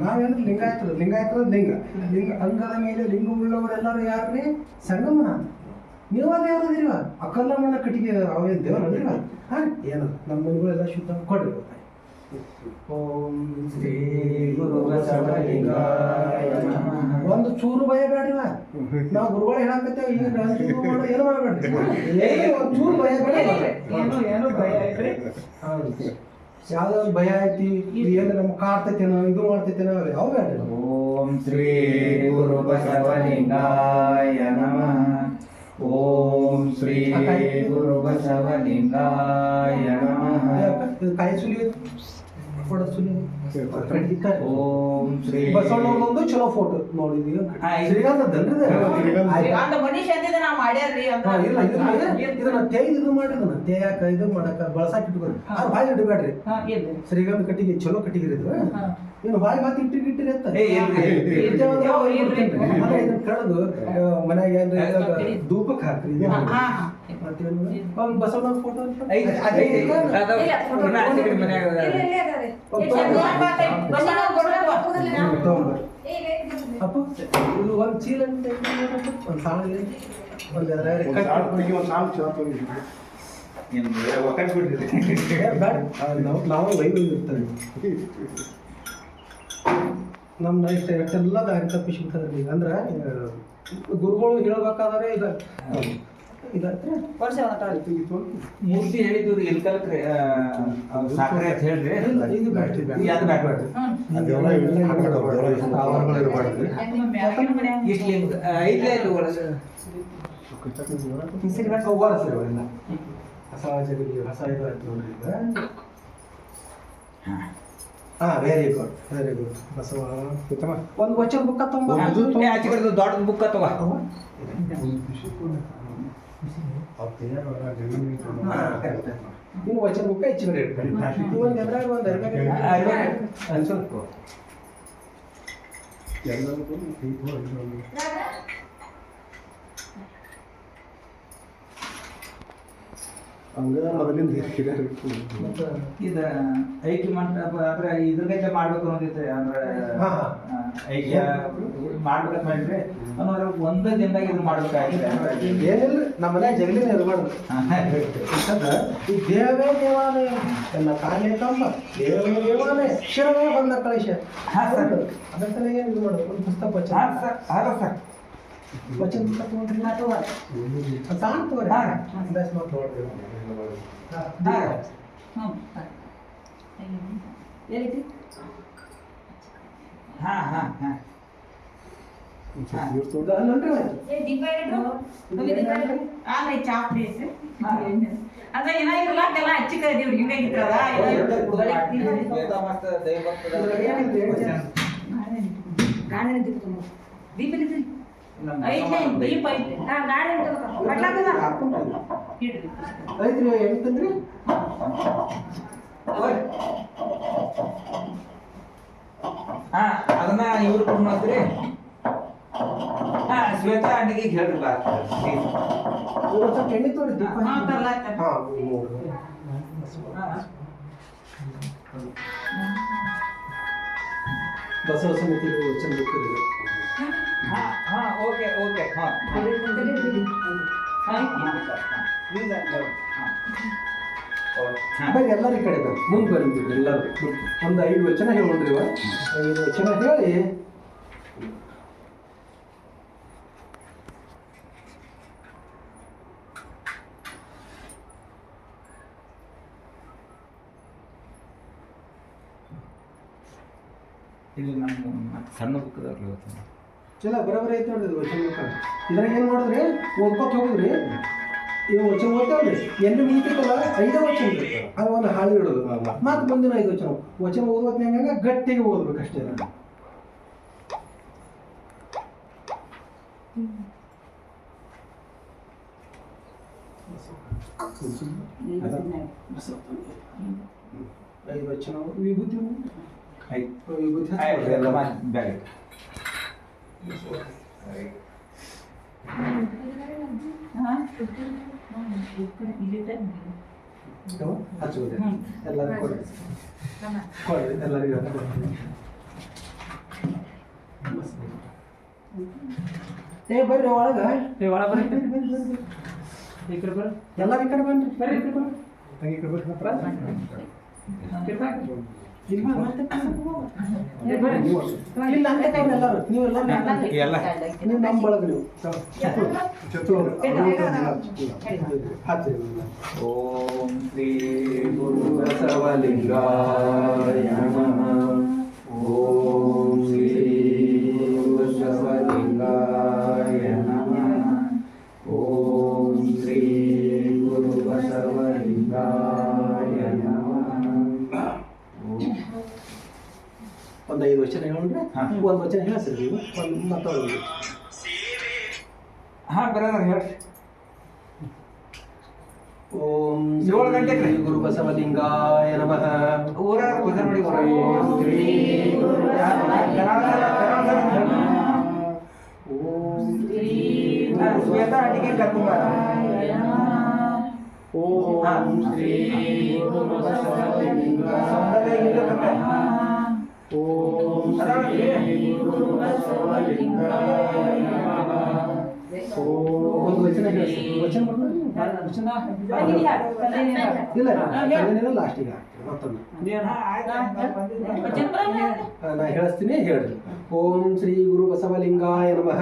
ನಾವೇನು ಲಿಂಗಾಯತರು ಲಿಂಗಾಯತರ ಲಿಂಗ ಲಿಂಗ. ಅಂಗದ ಮೇಲೆ ಲಿಂಗ ಉಳ್ಳವರೆಲ್ಲರೂ ಯಾರ್ರಿ? ಸಂಗಮನ. ನೀವ ಅಕ್ಕಲ್ಲ ಮನ ಕಟ್ಟಿಗೆ ಅವೇನ್ ದೇವರ ಅಲ್ರಿವ ಹಾಂ ಏನು ನಮ್ಮ ಮನೆಗಳೆಲ್ಲ ಶುದ್ಧ ಕೊಡ್ರಿ. ಓಂ ಶ್ರೀ ಗುರು. ಒಂದು ಚೂರು ಭಯ ಬೇಡ್ರಿವ ನಾವು ಗುರುಗಳು ಹೇಳಕತ್ತೇವೆ ಈಗ ಏನು ಮಾಡಬೇಡ್ರಿ ಏನು ಒಂದು ಚೂರು ಭಯ ಬೇಡ ಏನು ಏನು ಭಯ ಐತ್ರಿ ಹೌದು. ಯಾವ್ದೋ ಒಂದು ಭಯ ಐತಿ ಇದು ಏನು ನಮ್ಗೆ ಕಾಡ್ತೈತೇನೋ ಇದು ಮಾಡ್ತೈತೇನೋ ಯಾವ ಬೇಡ ಓಂ ಶ್ರೀ ಗುರು ಬಸವಲಿಂಗಾಯ ನಮಃ. ಓಂ ಶ್ರೀ ಗುರು ಬಸವಲಿಂಗಾಯ ನಮಃ. ಕಾಯಿ ಸುಲಿ ಓಂ ಶ್ರೀ ಬಸವಣ್ಣವ್ರದೊಂದು ಚಲೋ ಫೋಟೋ ನೋಡಿದೀವಿ? ಶ್ರೀಗಂಧ ಆಯ್ತು. ಮನುಷ್ಯ ಅಂತಿದ್ದ ನಾವು ಮಾಡ್ಯಾರ್ರಿ ಅಂತ. ಇಲ್ಲ ಇದನ್ನ ಇದು ಮಾಡಿದನ ತೇಯಾಕ ಇದು ಮಾಡಕ ಬಳಸಾಕ ಇಟ್ಕೊರಿ ಅದು ಬಾಯಿ ಇಡಬೇಡ್ರಿ. ಶ್ರೀಗಂಧ ಕಟ್ಟಿಗೆ ಚಲೋ ಕಟ್ಟಿಗೆ ಇದು. ಹಾ. ಇನ್ನು ಬಾಯಿ ಬಾತಿ ಇಟ್ಟಿಗೆ ಇಟ್ಟಿರಿ ಅಂತ ಅವ್ರು ಕಡ್ದು ಮನ್ಯಾಗ ಏನ್ರಿ ಹಾಕ್ರಿ ಬಸವಣ್ಣ ಫೋಟೋ. ಅಪ್ಪು ಇದು ಒಂದು ಚೀಲ ಅಂತ ಒಂದು ಸಾಲ ಒಂದು ಸಾಲು ನಾವು ಲೈವ್ ನಮ್ಮ ದಾರಿ ತಪ್ಪಿಸ್ಬಿಡ್ತಾರೆ ಈಗ ಅಂದ್ರೆ ಈಗ ಗುರುಗಳು ಹೇಳ್ಬೇಕಾದ್ರೆ ಮಾತಾಡಿ. ಮೂರ್ತಿ ಹೇಳಿದ್ದು ಇಲ್ಕಲ್ಕ್ರಿ ಸಾಕ್ರೆ ಅಂತ ಹೇಳ್ರಿ. ಇದು ಅದು ಇವೆಲ್ಲ ಅದೆಲ್ಲ ಇಷ್ಟು ಲಿಂಗ ಐತ್ಲೇ ಇಲ್ಲ ಒಳಗೆ ವಾರಸ್ರಿ ಅವೆಲ್ಲ ಹೊಸ ಜಗತ್ತಿಗೆ ಹೊಸ ಇದು ನೋಡ್ರಿ ಹಾಂ. ಹಾ very good very good Basava ಉತ್ತಮ. ಒಂದು ವಚನ ಬುಕ್ಕ ತಗೊಂಡು ಏ, ಆಚೆ ಕಡೆ ದೊಡ್ಡ ಬುಕ್ ಅಥವಾ ನೀವು ವಚನ ಬುಕ್ಕ ಹೆಚ್ಚು ಇಟ್ಕೊಳ್ಳಿ. ಒಂದು ಎದ್ರಾಗ ಒಂದು ಇದು ಮಂಟಪ ಅಂದ್ರೆ ಇದ್ರಗೈತೆ ಮಾಡ್ಬೇಕು ಅನ್ನೋದಿತ್ತು ಅಂದ್ರೆ ಹಾ, ಮಾಡ್ಬೇಕು ಮಾಡಿದ್ರೆ ಅನ್ನೋದ್ರ ಒಂದೇ ದಿನದಾಗ ಇದು ಮಾಡ್ಬೇಕಾಗಿದೆ ಏನಿಲ್ಲ ನಮ್ಮ ಮನೆ ಜಗಲಿನ ಇರಬಾರ್ದು ಯಾಕಂದ್ರೆ ಈ ದೇವೇ ದೇವಾಲಯ ಎಲ್ಲ ಕಾಲೇ ತಮ್ಮ ದೇವೇ ದೇವಾಲಯ ಶಿರವೇ ಬಂದ ಕಳಿಶ ಹಾ, ಸರ್. ಅದಕ್ಕೆ ಏನು ಇದು ಮಾಡೋದು ಒಂದು ಪುಸ್ತಕ ವಚನ ಹಾ ಸರ್ ಹಾಂ ಸರ್ ವಚನ ಪುಸ್ತಕ ಬಾ. ಸಾಕು ತಗೋರಿ ಹಾ. ಮಾತು ನೋಡ್ರಿ ಹಾ, ಹಾ. ಹ್ಮ್. ಏನೈತಿ? ಹಾ ಹಾ ಹಾ ಒಂದ್ ಸ್ವಲ್ಪ ನೀರು ತಗೊಂಡು ಇದು ಅಲ್ಲನ್ರಿ ಅದು? ಏ, ದೀಪ ಇಟ್ರು? ನಮಗೆ ದೀಪ ಇಟ್ರು? ಆದ್ರೆ ಈ ಚಾಪ್ ಐತೆ. ಅದ ಏನ ಇರ್ಲಾಕೆಲ್ಲ ಹಚ್ಚಿ ಕರೀತೀವ್ರಿ ಹಿಂಗೆ ಇರ್ತದ ಇದ್ರಾಗ ಏನಿದೆ ಹೇಳಿ? ಗಾಡಿನ ದೀಪ ತಗೊಂಡು. ದೀಪ ಇಲ್ಲಿದೆ. ಐತೆ ದೀಪ ಐತೆ ಹಾ ಗಾಡಿ ಕಟ್ಲಾಕದ ಇಡ್ರಿ ಐತ್ರಿ ಎಂತಂದ್ರಿ ಹಾ ಅದನ್ನ ಇವ್ರು ಕೊಡ್ರಿ ಹಾ ಶ್ವೇತಾ ಆಂಟಿಗೆ ಹೇಳ್ರಿ ಬಾ. ಎಣ್ಣೆ ತೋರಿ ದೀಪ ಹಾ, ಹಾಂ ಹಾ ನೋಡ್ರಿ. ಹಾ. ಬಸವ ಸಮಿತಿ ಇದೆ ಹಾ ಹಾ ಓಕೆ ಓಕೆ ಹಾ. ಹಾ, ಬರ್ರಿ ಎಲ್ಲರೂ ಈ ಕಡೆ ಮುಂದೆ ಬರ್ರಿ ಎಲ್ಲರೂ. ಒಂದು ಐದು ವಚನ ಇವ ಐದು ವಚನ ಹೇಳಿ. ಇಲ್ಲಿ ನಮ್ಮ ಸಣ್ಣ ಬುಕ್ದವ್ರು ಇವತ್ತು ಚಲೋ ಬರೋಬರಿ ಐತೆ ಇದು ವಚನ ಇದ್ರಾಗ ಏನು ಮಾಡಿದ್ರಿ? ಓದ್ಕೊತ ಹೋಗುದ್ರಿ? ಇವು ವಚನ ಓದ್ತಾವ್ರಿ ಎಂಟು ಮುಗಿತೈತಲ್ಲ? ಐದೇ ವಚನ ಅದು ಒಂದು ಹಾಳು ಇಡೋದು ಮತ್ತೆ ಮುಂದಿನ ಐದು ವಚನ ವಚನ ಓದೋದ್ನಾಗ ಗಟ್ಟಿಗೆ ಓದ್ಬೇಕಷ್ಟೇ ಅದನ್ನ. ಐದು ವಚನ ವಿಭೂತಿ ವಿಭೂತಿ ಹಚ್ಚುವುದಿಲ್ಲ ಎಲ್ಲರಿಗೂ ಕೊಡಿ ಕೊಡಿ ಎಲ್ಲರಿಗೂ ಏ ಬರ್ರಿ ಒಳಗ ಏ ಬರ್ರಿ ಬರ್ರಿ ಬರ್ರಿ ಈ ಕಡೆ ಬರ್ರಿ ಎಲ್ಲರ ಈ ಕಡೆ ಬನ್ರಿ ಬರ್ರಿ ಈ ಕಡೆ ಬರ್ರಿ ಈ ಕಡೆ ಇಲ್ಲ ಅಂತ ಎಲ್ಲರೂ ನೀವು ನಮ್ಮ ಬಳಗ ನೀವು ಓಂ ಶ್ರೀ ಗುರು ಬಸವಲಿಂಗಾಯ ಓಂ ಒಂದು ಐದು ವಚನ ಹೇಳಿದ್ರೆ. ಒಂದು ವಚನ ಹೇಳಿಸ್ರಿ ನೀವು ಒಂದು ಮತ್ತೊಂದು ಹಾ ಬರೋದ್ರ ಹೇಳ್ರಿ. ಓಂ ಏಳು ಗಂಟೆಗೆ ರೀ. ಗುರು ಬಸವಲಿಂಗಾಯ ನಮಃ. ಊರಾಗ ಕುದುರೆ ನೋಡಿ ಓಂ ಶ್ವೇತಾ ಅಡಿಗೆ ಕರ್ಕೊಂಬಾರ ಓಂ ಶ್ರೀ ಗುರು ಬಸವಲಿಂಗಾಯ ಓಂ ಶ್ರೀ ಗುರು ಬಸವಲಿಂಗಾಯ ನಮಃ ಓಂ ಒಂದು ವಚನ ಹೇಳ್ರಿ ವಚನ ಬರ್ಬೋದು? ಇಲ್ಲ ಮತ್ತೊಮ್ಮೆ ಆ, ನಾ ಹೇಳಿಸ್ತೀನಿ ಹೇಳಿ. ಓಂ ಶ್ರೀ ಗುರು ಬಸವಲಿಂಗಾಯ ನಮಃ.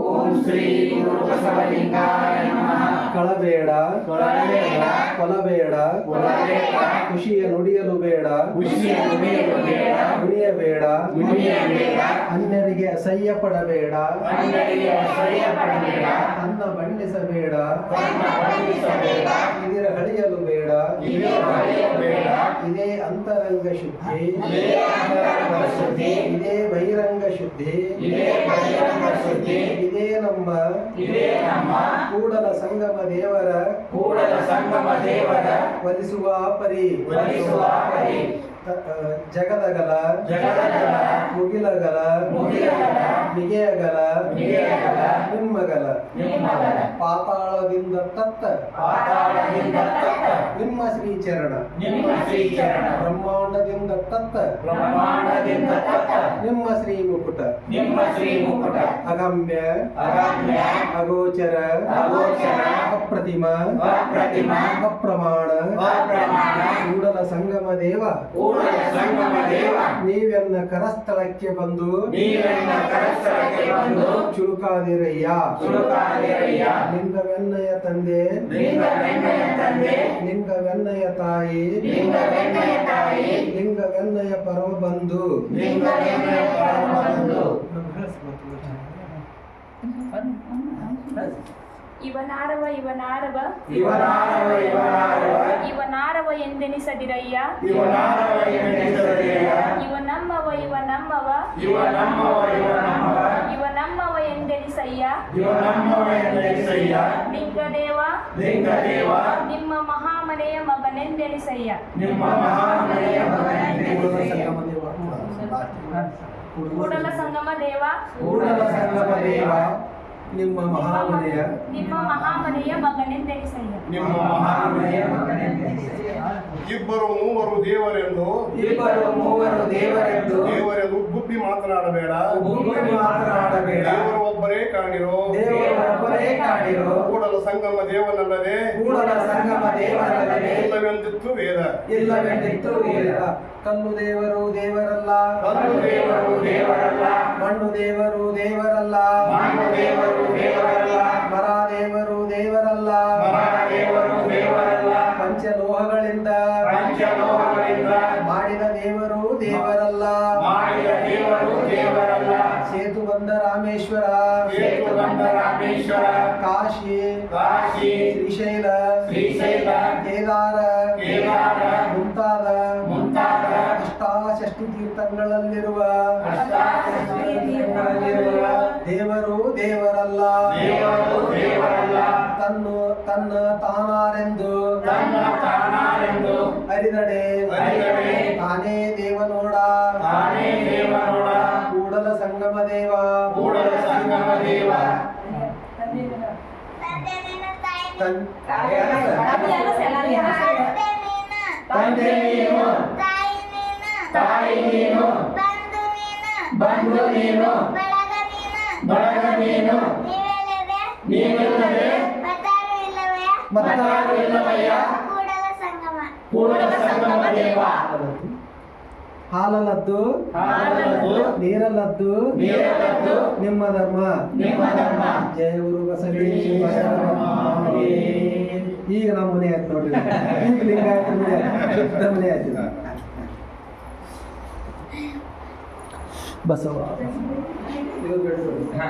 ಓಂ ಶ್ರೀ ಗುರು ಬಸವಲಿಂಗಾಯ ನಮಃ. ಕಳಬೇಡ ಕೊಳಬೇಡ, ಕೊಲಬೇಡ ಕೊಲಬೇಡ, ಖುಷಿಯ ನುಡಿಯಲು ಬೇಡ ಖುಷಿಯ ನುಡಿಯಲು ಬೇಡ, ಕುಣಿಯಬೇಡ ಕುಣಿಯಬೇಡ, ಅನ್ಯರಿಗೆ ಅಸಹ್ಯ ಪಡಬೇಡ ಅನ್ಯರಿಗೆ ಅಸಹ್ಯ ಪಡಬೇಡ, ಅನ್ನ ಬಣ್ಣಿಸಬೇಡ ಬೇಡ. ಇದರ ಹಳಿಯಲು ಬೇಡ. ಇದೇ ಅಂತರಂಗ ಶುದ್ಧಿ. ಇದೇ ಬಹಿರಂಗ ಶುದ್ಧಿ. ಇದೇ ನಮ್ಮ ಕೂಡಲ ಸಂಗಮ ದೇವರ ಕೂಡಲ ಸಂಗಮ ದೇವರ ವಧಿಸುವ ಪರಿ ವಲಿಸುವ ಪರಿ ಜಗದಗಲ ಜಗದಗಲ, ಮುಗಿಲಗಲ ಮಿಗೆಯಗಲ ನಿಮ್ಮಗಲ ಪಾತಾಳದಿಂದ ತತ್ತ ನಿಮ್ಮ ಶ್ರೀಚರಣ ನಿಮ್ಮ ಶ್ರೀಚರಣ ಬ್ರಹ್ಮಾಂಡದಿಂದ ತತ್ತ ನಿಮ್ಮ ಶ್ರೀ ಮುಕುಟ ನಿಮ್ಮ ಶ್ರೀ ಮುಕುಟ ಅಗಮ್ಯ ಅಗಮ್ಯ ಅಗೋಚರ ಅಗೋಚರ ಅಪ್ರತಿಮ ಅಪ್ರಮಾಣ ಕೂಡಲ ಸಂಗಮ ದೇವ. ಕೂಡಲ ಸಂಗಮ ದೇವ. ನೀವೆನ್ನ ಕರಸ್ಥಳಕ್ಕೆ ಬಂದು. ನೀವೆನ್ನ ಕರಸ್ಥಳಕ್ಕೆ ಬಂದು. ಚುರುಕಾದಿರಯ್ಯ. ಚುರುಕಾದಿರಯ್ಯ. ಲಿಂಗವೆನ್ನಯ ತಂದೆ. ತಂದೆ. ಲಿಂಗವೆನ್ನಯ ತಾಯಿ. ತಾಯಿ. ಲಿಂಗವೆನ್ನಯ ಪರಮ ಬಂಧು ಪರಮ ಬಂಧು ಇವನಾರವ ಇವನಾರವ. ಇವನಾರವ ಇವನಾರವ. ಇವನಾರವ ಎಂದೆನಿಸದಿರಯ್ಯ. ಇವನಾರವ ಈವ ನಮ್ಮವ ಇವನಮ್ಮವ. ಇವನಮ್ಮವ ಇವನಮ್ಮವ. ಇವನಮ್ಮವ ಎಂದೆನಿಸಯ್ಯ. ಇವನಮ್ಮವ ಎಂದೆನಿಸಯ್ಯ. ಲಿಂಗದೇವ. ಲಿಂಗದೇವ. ನಿಮ್ಮ ಮಹಾಮನೆಯ ಮಗನೆಂದೆನಿಸಯ್ಯ. ನಿಮ್ಮ ಮಹಾಮನೆಯ ಮಗನೆಂದೆನಿಸಯ್ಯ. ಕೂಡಲ ಸಂಗಮ ದೇವ. ಕೂಡಲ ಸಂಗಮ ದೇವ. ನಿಮ್ಮ ಮಹಾಮನೆಯ ನಿಮ್ಮ ಮಹಾಮನೆಯ ನಿಮ್ಮ ಇಬ್ಬರು ಮೂವರು ದೇವರೆಂದು ಇಬ್ಬರು ಮೂವರು ದೇವರೆಂದು ದೇವರೆಂದು ಗುಬ್ಬಿ ಮಾತನಾಡಬೇಡ. ಗುಬ್ಬಿ ಮಾತನಾಡಬೇಡ. ದೇವರು ಒಬ್ಬರೇ ಕಾಣಿರೋ. ದೇವರೊಬ್ಬರೇ ಕಾಣಿರೋ. ಕೂಡಲ ಸಂಗಮ ದೇವನಲ್ಲದೆ ಕೂಡಲ ಸಂಗಮ ದೇವನಲ್ಲದೆ ಇಲ್ಲವೆಂದಿತ್ತು ವೇದ. ಇಲ್ಲವೆಂದಿತ್ತು ವೇದ. ಕಲ್ಲು ದೇವರು ದೇವರಲ್ಲ. ಕಲ್ಲು ದೇವರು ದೇವರಲ್ಲ. ಮಣ್ಣು ದೇವರು ದೇವರಲ್ಲ. ರಾಮೇಶ್ವರ. ಕಾಶಿ. ಕಾಶಿ. ಶ್ರೀಶೈಲ. ಶ್ರೀಶೈಲ. ಕೇದಾರ. ಕೇದಾರ. ಮುಂತಾದ. ಮುಂತಾದ. ಅಷ್ಟಾದಶ ತೀರ್ಥಗಳಲ್ಲಿರುವ ದೇವರು ದೇವರಲ್ಲ. ದೇವರು ದೇವರಲ್ಲ. ತನ್ನು ತನ್ನ ತಾನಾರೆಂದು. ತನ್ನ ತಾನಾರೆಂದು. ಅರಿದಡೆ. ಅರಿದಡೆ. ನೀನು ಬಂದು ನೀನು ಬಳಗ ನೀನು ನೀವಿಲ್ಲದೆ ಮತ್ತಾರು ಇಲ್ಲವೇ ಮತ್ತಾರು ಇಲ್ಲವಯ್ಯ ಕೂಡಲ ಸಂಗಮ. ಕೂಡಲ ಸಂಗಮ ದೇವ. ಹಾಲಲ್ಲದ್ದು ಹಾಲಲ್ಲದ್ದು ನೀರಲ್ಲದ್ದು ನೀರಲ್ಲದ್ದು ನಿಮ್ಮ ಧರ್ಮ. ನಿಮ್ಮ ಧರ್ಮ. ಜಯ ಗುರು ಈಗ ನಮ್ಮ ಮನೆ ಆಯ್ತು ನೋಡಿ ಮನೆ ಆಯ್ತು. ಶುದ್ಧ ಮನೆ ಆಯ್ತು. ಬಸವ ಹಾ.